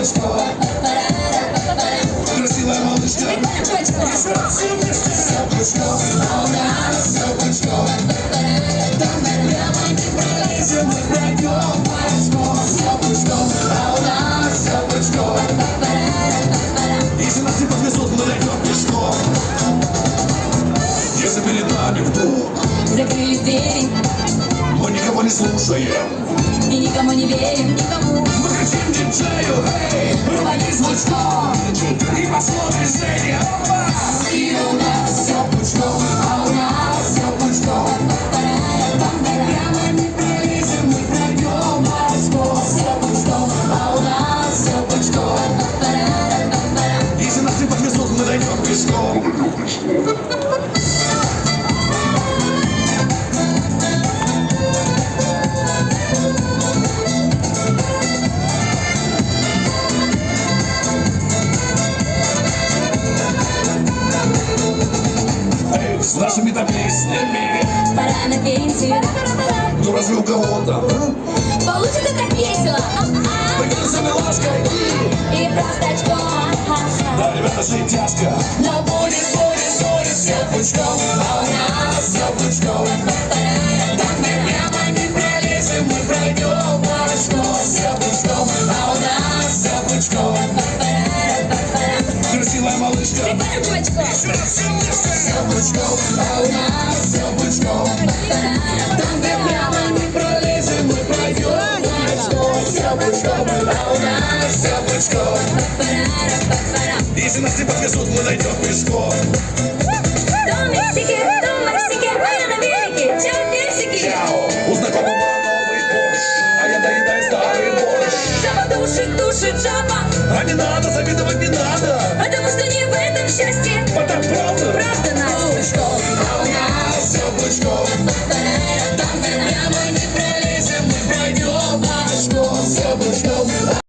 яблочко, красивая малышка. Все вместе с яблочко, а у нас яблочко. Там прямо не пролезем, мы пройдем яблочко, с яблочком, а у нас яблочко. Если нас не подвезут, мы дойдем пешком. Если перед нами вдруг Закрылись двери мы никого не слушаем, и никому не верим, никому. С нашими-то песнями, Пора на пенсию. ну разве у кого-то, а? Получится так весело. Пойдем за милашкой и... И просто очко. Да, ребята, жить тяжко. Яблочком, а у нас яблочком. Так мы прямо не пролезем, мы пройдем молочко с яблочком, а у нас яблочком. Красивая малышка. Еще раз. С яблочком, а у нас. Там, где прямо не пролезем, мы пройдем молочко с яблочком, а у нас яблочком. Если нас не подвезут, мы дойдем пешком. вышедшего. Не надо завидовать, не надо.